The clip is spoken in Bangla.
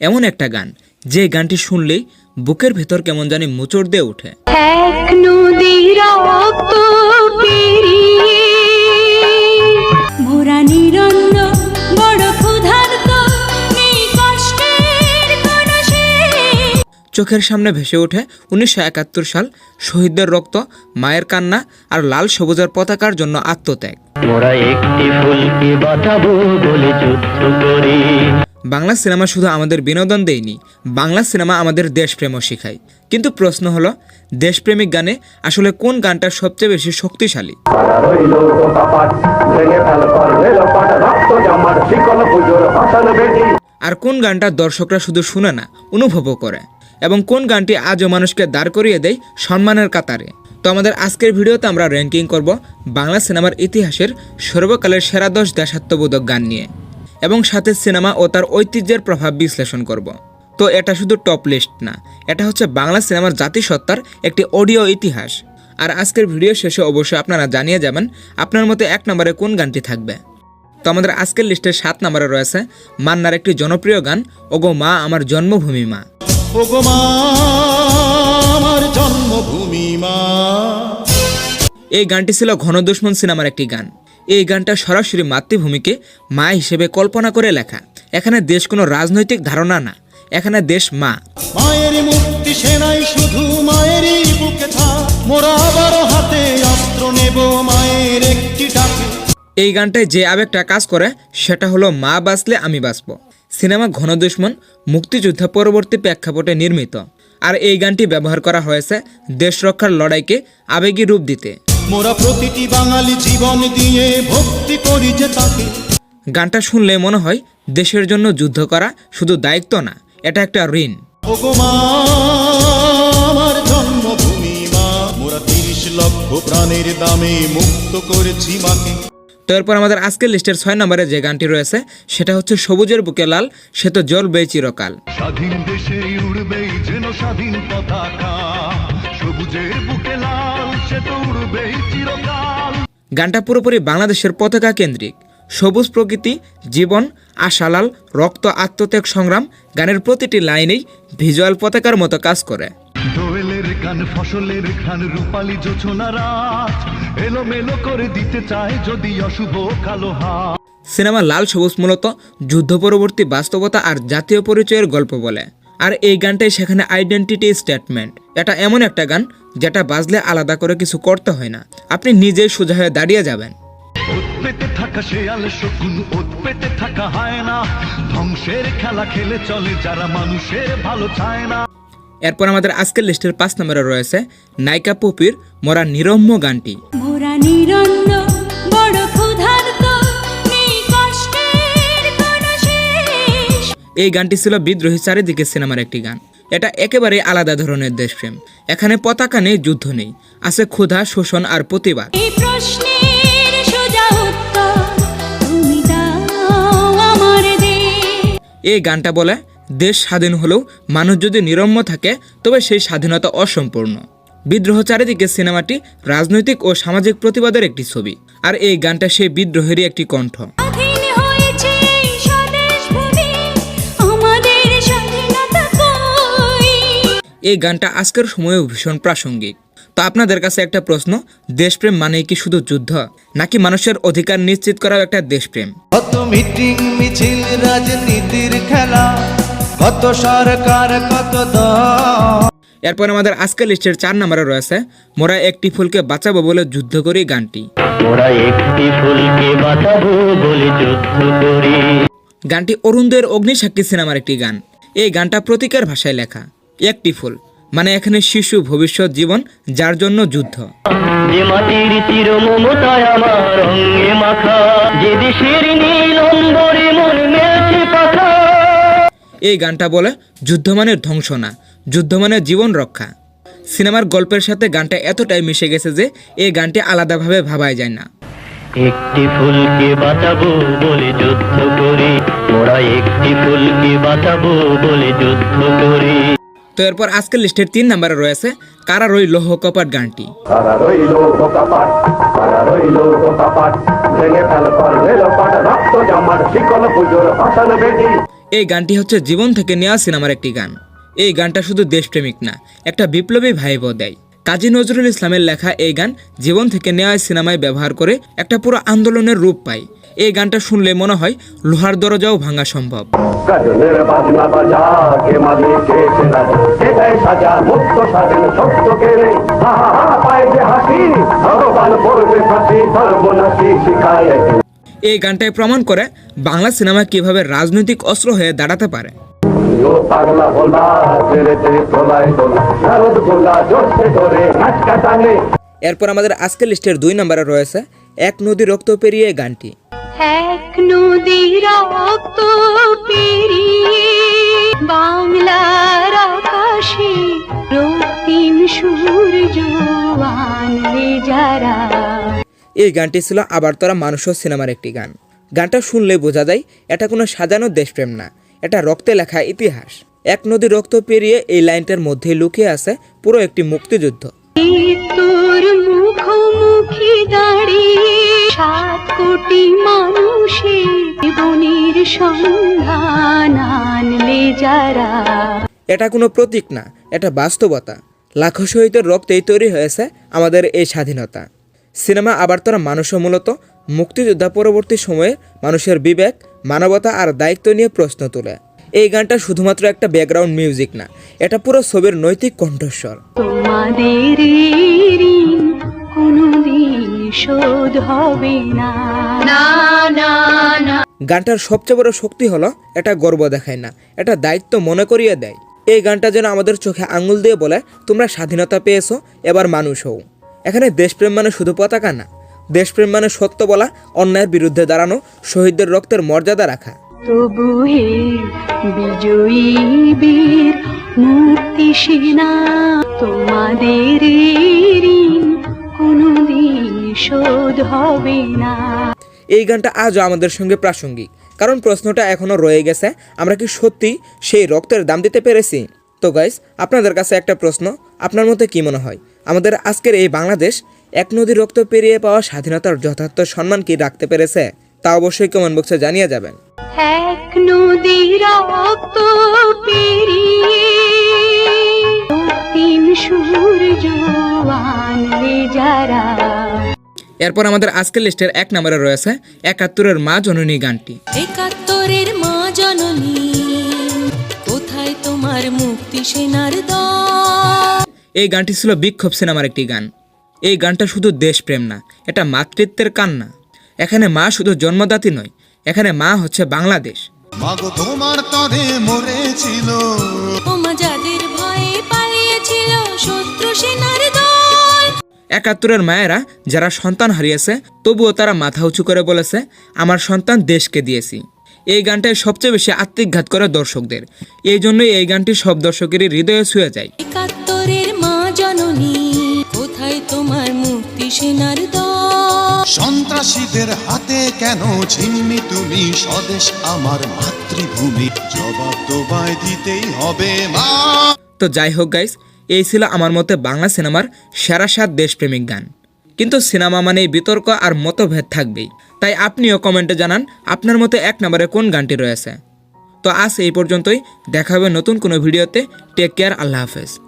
এমন একটা গান যে গানটি শুনলেই বুকের ভেতর কেমন জানি মুচড় দিয়ে ওঠে। চোখের সামনে ভেসে ওঠে উনিশশো একাত্তর সাল শহীদদের রক্ত মায়ের কান্না আর লাল সবুজের পতাকার জন্য আত্মত্যাগ। মোরা একটি ফুলকে বাঁচাবো বলে যুদ্ধ করি। বাংলা সিনেমা শুধু আমাদের বিনোদন দেয়নি, বাংলা সিনেমা আমাদের দেশপ্রেমও শেখায়। কিন্তু প্রশ্ন হলো, দেশপ্রেমিক গানে আসলে কোন গানটা সবচেয়ে বেশি শক্তিশালী? আর কোন গানটা দর্শকরা শুধু শুনে না, অনুভবও করে? এবং কোন গানটি আজও মানুষকে দাঁড় করিয়ে দেয় সম্মানের কাতারে? তো আমাদের আজকের ভিডিওতে আমরা র্যাঙ্কিং করব বাংলা সিনেমার ইতিহাসের সর্বকালের সেরা দশ দেশাত্মবোধক গান নিয়ে। এবং সাথে সিনেমা ও তার ঐতিহ্যের প্রভাব বিশ্লেষণ করব। তো এটা শুধু টপ লিস্ট না এটা হচ্ছে বাংলা সিনেমার জাতিসত্তার একটি অডিও ইতিহাস। আর আজকের ভিডিও শেষে অবশ্যই আপনারা জানিয়ে যাবেন আপনার মতে এক নম্বরে কোন গানটি থাকবে। তো আমাদের আজকের লিস্টে সাত নম্বরে রয়েছে মান্নার একটি জনপ্রিয় গান ওগো মা আমার জন্মভূমি মা। ওগো মা আমার জন্মভূমি মা। এই গানটি ছিল ঘন দুশ্মন সিনেমার একটি গান। এই গানটা সরাসরি মাতৃভূমিকে মা হিসেবে কল্পনা করে লেখা। এখানে দেশ কোনো রাজনৈতিক ধারণা না। এখানে দেশ মা। মায়ের মুক্তি সেনাই শুধু মায়েরই বুকে থাক মোরা আবারও হাতে অস্ত্র নেব মায়ের একটি ডাকে। এই গানটায় যে আবেগটা কাজ করে সেটা হলো মা বাঁচলে আমি বাঁচব। সিনেমা ঘন দুশ্মন মুক্তিযুদ্ধ পরবর্তী প্রেক্ষাপটে নির্মিত। আর এই গানটি ব্যবহার করা হয়েছে দেশ রক্ষার লড়াইকে আবেগী রূপ দিতে। মোরা প্রতিটি বাঙালি জীবন দিয়ে ভক্তি করি যে তাকে। গানটা শুনলে মনে হয় দেশের জন্য যুদ্ধ করা শুধু দায়িত্ব না এটা একটা ঋণ। আমার জন্মভূমি মা মোরা তিরিশ লক্ষ প্রাণের দামে মুক্ত করেছি মাকে। তো এরপর আমাদের আজকের লিস্টের ছয় নম্বরে যে গানটি রয়েছে সেটা হচ্ছে সবুজের বুকে লাল সে তো জ্বলবে চিরকাল। স্বাধীন দেশে উড়বেই যেন স্বাধীন পতাকা সবুজের বুকে লাল। সে তো চিরকাল গানটা পুরোপুরি বাংলাদেশের পতাকা কেন্দ্রিক। সবুজ প্রকৃতি জীবন আশালাল রক্ত আত্মত্যাগ সংগ্রাম গানের প্রতিটি লাইনেই ভিজুয়াল পতাকার মতো কাজ করে। দোয়েলের গান ফসলের ঘ্রাণ রূপালী জোছনা রাত। এলো মেলো করে দিতে চায় যদি অশুভ কালো হাত। সিনেমা লাল সবুজ মূলত যুদ্ধ পরবর্তী বাস্তবতা আর জাতীয় পরিচয়ের গল্প বলে। আর এই গানটাই সেখানে আইডেন্টিটি স্টেটমেন্ট এটা এমন একটা গান যেটা বাজলে আলাদা করে কিছু করতে হয় না। আপনি নিজেই সোজা হয়ে দাঁড়িয়ে যাবেন। পেতে থাকা শেয়াল শকুন ওত পেতে থাকা হয় না ধ্বংসের খেলা খেলে চলে যারা মানুষের ভালো চায় না। এরপর আমাদের আজকের লিস্টের পাঁচ নম্বরে রয়েছে নায়িকা পপির মরা নিরম্য গানটি। মোরা নিরন্দ এই গানটি ছিল বিদ্রোহী চারিদিকে সিনেমার একটি গান। এটা একেবারে আলাদা ধরনের দেশপ্রেম। এখানে পতাকা নেই যুদ্ধ নেই। আছে ক্ষুধা শোষণ আর প্রতিবাদ। এই গানটা বলে দেশ স্বাধীন হলেও মানুষ যদি নিরম্য থাকে তবে সেই স্বাধীনতা অসম্পূর্ণ। বিদ্রোহ চারিদিকে সিনেমাটি রাজনৈতিক ও সামাজিক প্রতিবাদের একটি ছবি। আর এই গানটা সেই বিদ্রোহেরই একটি কণ্ঠ। এই গানটা আজকের সময়েও ভীষণ প্রাসঙ্গিক। তো আপনাদের কাছে একটা প্রশ্ন দেশপ্রেম মানে কি শুধু যুদ্ধ নাকি মানুষের অধিকার নিশ্চিত করাও একটা দেশপ্রেম? কত মিটিং মিছিল রাজনীতির খেলা কত সরকার কত এরপর আমাদের আজকের লিস্টের চার নম্বরে রয়েছে মোরা একটি ফুলকে বাঁচাবো বলে যুদ্ধ করি গানটি। মোরা একটি ফুলকে বাঁচাবো বলে যুদ্ধ করি। গানটি অরুণদের অগ্নিসাক্ষী সিনেমার একটি গান। এই গানটা প্রতীকের ভাষায় লেখা। একটি ফুল মানে এখানে শিশু ভবিষ্যৎ জীবন যার জন্য যুদ্ধ। যে মাটির চির মমতায় আমার অঙ্গে মাখা যে দেশের নীল অম্বরে মন মেলছে পাখা। এই গানটা বলে যুদ্ধ মানে ধ্বংস না যুদ্ধ মানে জীবন রক্ষা। সিনেমার গল্পের সাথে গানটা এতটাই মিশে গেছে যে এই গানটি আলাদাভাবে ভাবাই যায় না। একটি ফুলকে বাঁচাবো বলে যুদ্ধ করি মোরা একটি ফুলকে বাঁচাবো বলে যুদ্ধ করি। তো এরপর আজকের লিস্টের তিন নম্বরে রয়েছে কারা রই লৌহ কপাট গানটি রইল রইল এই গানটি হচ্ছে জীবন থেকে নেওয়া সিনেমার একটি গান। এই গানটা শুধু দেশপ্রেমিক না একটা বিপ্লবী ভাইবও দেয়। কাজী নজরুল ইসলামের লেখা এই গান জীবন থেকে নেওয়া সিনেমায় ব্যবহার করে একটা পুরো আন্দোলনের রূপ পায়। এই গানটা শুনলে মনে হয় লোহার দরজাও ভাঙা সম্ভব। এই গানটাই প্রমাণ করে বাংলা সিনেমা কীভাবে রাজনৈতিক অস্ত্র হয়ে দাঁড়াতে পারে। পাগলা তোলায় তোলা নারদ জোরসে এরপর আমাদের আজকের লিস্টের দুই নম্বরে রয়েছে এক নদী রক্ত পেরিয়ে গানটি। এক নদী রক্ত পেরিয়ে বাংলার আকাশে রক্তিম সূর্য যারা। এই গানটি ছিল আবার তোরা মানুষ সিনেমার একটি গান। গানটা শুনলে বোঝা যায় এটা কোনো সাজানো দেশপ্রেম না এটা রক্তে লেখা ইতিহাস। এক নদী রক্ত পেরিয়ে এই লাইনটার মধ্যে লুকিয়ে আছে পুরো একটি মুক্তিযুদ্ধ। তোর মুখোমুখি দাঁড়িয়ে সাত কোটি মানুষের জীবনের সন্ধান আনলে যারা। এটা কোনো প্রতীক না এটা বাস্তবতা। লাখো শহীদের রক্তেই তৈরি হয়েছে আমাদের এই স্বাধীনতা। সিনেমা আবার তারা মানুষও মূলত মুক্তিযোদ্ধা পরবর্তী সময়ে মানুষের বিবেক মানবতা আর দায়িত্ব নিয়ে প্রশ্ন তোলে। এই গানটা শুধুমাত্র একটা ব্যাকগ্রাউন্ড মিউজিক না এটা পুরো ছবির নৈতিক কণ্ঠস্বর। তোমাদের শোধ হবে না। না না না। গানটার সবচেয়ে বড় শক্তি হলো এটা গর্ব দেখায় না এটা দায়িত্ব মনে করিয়ে দেয়। এই গানটা যেন আমাদের চোখে আঙুল দিয়ে বলে তোমরা স্বাধীনতা পেয়েছ এবার মানুষ হও। এখানে দেশপ্রেম মানে শুধু পতাকা না দেশপ্রেম মানে সত্য বলা অন্যায়ের বিরুদ্ধে দাঁড়ানো শহীদদের রক্তের মর্যাদা রাখা। তবু হে বিজয়ী বীর মুক্তি সেনা তোমাদের কোনোদিন শোধ হবে না। এই গানটা আজও আমাদের সঙ্গে প্রাসঙ্গিক কারণ প্রশ্নটা এখনও রয়ে গেছে আমরা কি সত্যি সেই রক্তের দাম দিতে পেরেছি? তো গাইস আপনাদের কাছে একটা প্রশ্ন আপনার মতে কি মনে হয়? আমাদের আজকের এই বাংলাদেশ এক নদী রক্ত পেরিয়ে পাওয়া স্বাধীনতার যথার্থ সম্মান কি রাখতে পেরেছে? তা অবশ্যই কমেন্ট বক্সে জানিয়ে যাবেন। এক নদী রক্ত পেরিয়ে তিন সূর্য আনলে যারা এরপর আমাদের আজকের লিস্টের এক নম্বরে রয়েছে একাত্তরের মা জননী গানটি। একাত্তরের মা জননী কোথায় তোমার মুক্তি সেনার এই গানটি ছিল বিক্ষোভ সিনেমার একটি গান। এই গানটা শুধু দেশপ্রেম না এটা মাতৃত্বের কান্না। এখানে মা শুধু জন্মদাতি নয় এখানে মা হচ্ছে বাংলাদেশ। মাগো তোমার তরে মরেছিল। ওমা যাদের ভয়ে পালিয়েছিল শত্রু দল একাত্তরের মায়েরা যারা সন্তান হারিয়েছে তবুও তারা মাথা উঁচু করে বলেছে আমার সন্তান দেশকে দিয়েছি। এই গানটাই সবচেয়ে বেশি আত্মিকঘাত করে দর্শকদের। এই জন্যই এই গানটি সব দর্শকেরই হৃদয়ে ছুঁয়ে যায়। একাত্তরের মা জননী কোথায় তোমার মুক্তি সেনার সন্ত্রাসীদের হাতে কেন ছিন্নি তুমি স্বদেশ আমার মাতৃভূমি? জবাব তোমায় দিতেই হবে মা। তো যাই হোক গাইস এই ছিল আমার মতে বাংলা সিনেমার সেরা সাত দেশপ্রেমিক গান। কিন্তু সিনেমা মানেই বিতর্ক আর মতভেদ থাকবেই। তাই আপনিও কমেন্টে জানান আপনার মতে এক নম্বরে কোন গানটি রয়েছে। তো আজ এই পর্যন্তই। দেখা হবে নতুন কোনো ভিডিওতে। টেক কেয়ার, আল্লাহ হাফেজ।